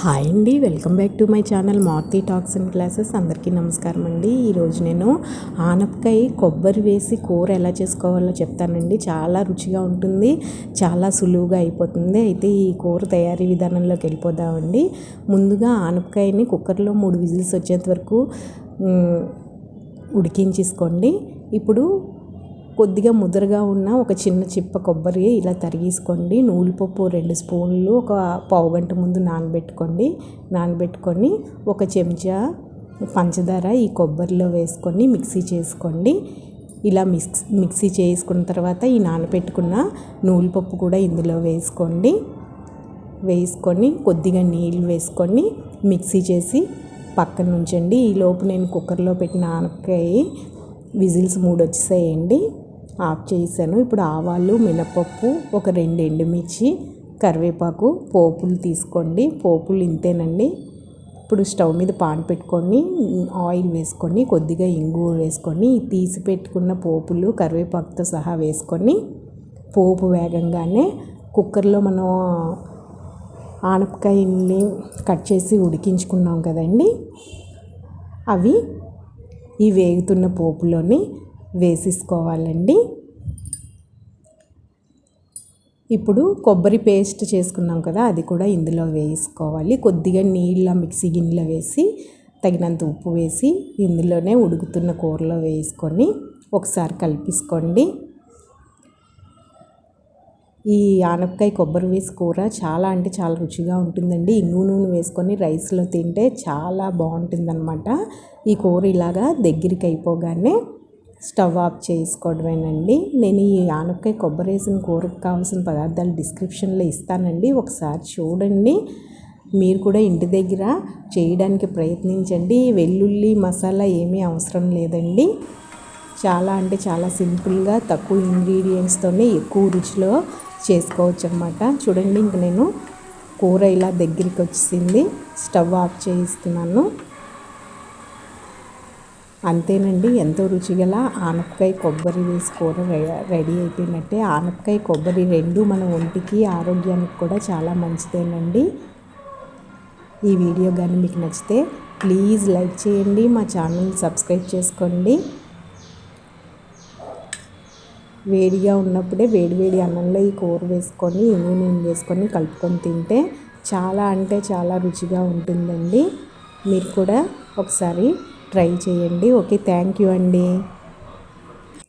Hi అండి. Welcome back to my channel Marthi talks and classes. అందరికీ నమస్కారం అండి. ఈరోజు నేను ఆనపకాయ కొబ్బరి వేసి కూర ఎలా చేసుకోవాలో చెప్తానండి. చాలా రుచిగా ఉంటుంది. చాలా సులువుగా అయిపోతుంది. అయితే ఈ కూర తయారీ విధానంలోకి వెళ్ళిపోదామండి. ముందుగా ఆనపకాయని కుక్కర్లో మూడు విజిల్స్ వచ్చేంత వరకు ఉడికించేసుకోండి. ఇప్పుడు కొద్దిగా ముదురుగా ఉన్న ఒక చిన్న చిప్ప కొబ్బరి ఇలా తరిగేసుకోండి. నూలుపప్పు రెండు స్పూన్లు ఒక పావు గంట ముందు నానబెట్టుకోండి. నానబెట్టుకొని ఒక చెంచా పంచదార ఈ కొబ్బరిలో వేసుకొని మిక్సీ చేసుకోండి. ఇలా మిక్స్ మిక్సీ చేసుకున్న తర్వాత ఈ నానబెట్టుకున్న నూలుపప్పు కూడా ఇందులో వేసుకోండి. వేసుకొని కొద్దిగా నీళ్ళు వేసుకొని మిక్సీ చేసి పక్కన ఉంచండి. ఈలోపు నేను కుక్కర్లో పెట్టిన ఆనపకాయ విజిల్స్ మూడు వచ్చేసాయండి ఆఫ్ చేశాను. ఇప్పుడు ఆవాలు మినపప్పు ఒక రెండు ఎండుమిర్చి కరివేపాకు పోపులు తీసుకోండి. పోపులు ఇంతేనండి. ఇప్పుడు స్టవ్ మీద పాన్ పెట్టుకొని ఆయిల్ వేసుకొని కొద్దిగా ఇంగు వేసుకొని తీసి పెట్టుకున్న పోపులు కరివేపాకుతో సహా వేసుకొని పోపు వేగంగానే కుక్కర్లో మనం ఆనపకాయల్ని కట్ చేసి ఉడికించుకున్నాం కదండి. అవి ఈ వేగుతున్న పోపులోని వేసేసుకోవాలండి. ఇప్పుడు కొబ్బరి పేస్ట్ చేసుకున్నాం కదా అది కూడా ఇందులో వేసుకోవాలి. కొద్దిగా నీళ్ళ మిక్సీ గిన్నెలో వేసి తగినంత ఉప్పు వేసి ఇందులోనే ఉడుకుతున్న కూరలో వేసుకొని ఒకసారి కలిపేసుకోండి. ఈ ఆనపకాయ కొబ్బరి వేసి కూర చాలా అంటే చాలా రుచిగా ఉంటుందండి. ఇంగు నూనె వేసుకొని రైస్లో తింటే చాలా బాగుంటుందన్నమాట. ఈ కూర ఇలాగా దగ్గరికి అయిపోగానే స్టవ్ ఆఫ్ చేసుకోవడమేనండి. నేను ఈ ఆనపకాయ కొబ్బరి వేసిన కూరకు కావాల్సిన పదార్థాలు డిస్క్రిప్షన్లో ఇస్తానండి. ఒకసారి చూడండి. మీరు కూడా ఇంటి దగ్గర చేయడానికి ప్రయత్నించండి. వెల్లుల్లి మసాలా ఏమీ అవసరం లేదండి. చాలా అంటే చాలా సింపుల్గా తక్కువ ఇంగ్రీడియంట్స్తోనే ఎక్కువ రుచిలో చేసుకోవచ్చు అనమాట చూడండి ఇంక నేను కూర ఇలా దగ్గరికి వచ్చింది స్టవ్ ఆఫ్ చేయిస్తున్నాను. అంతేనండి ఎంతో రుచిగల ఆనపకాయ కొబ్బరి వేసి కూర రెడీ అయిపోయినట్టే. ఆనపకాయ కొబ్బరి రెండు మన ఒంటికి ఆరోగ్యానికి కూడా చాలా మంచిదేనండి. ఈ వీడియో కానీ మీకు నచ్చితే ప్లీజ్ లైక్ చేయండి మా ఛానల్ సబ్స్క్రైబ్ చేసుకోండి. వేడిగా ఉన్నప్పుడే వేడివేడి అన్నంలో ఈ కూర వేసుకొని ఇంగు నూనె వేసుకొని కలుపుకొని తింటే చాలా అంటే చాలా రుచిగా ఉంటుందండి. మీరు కూడా ఒకసారి ట్రై చేయండి. ఓకే థ్యాంక్ యూ అండి.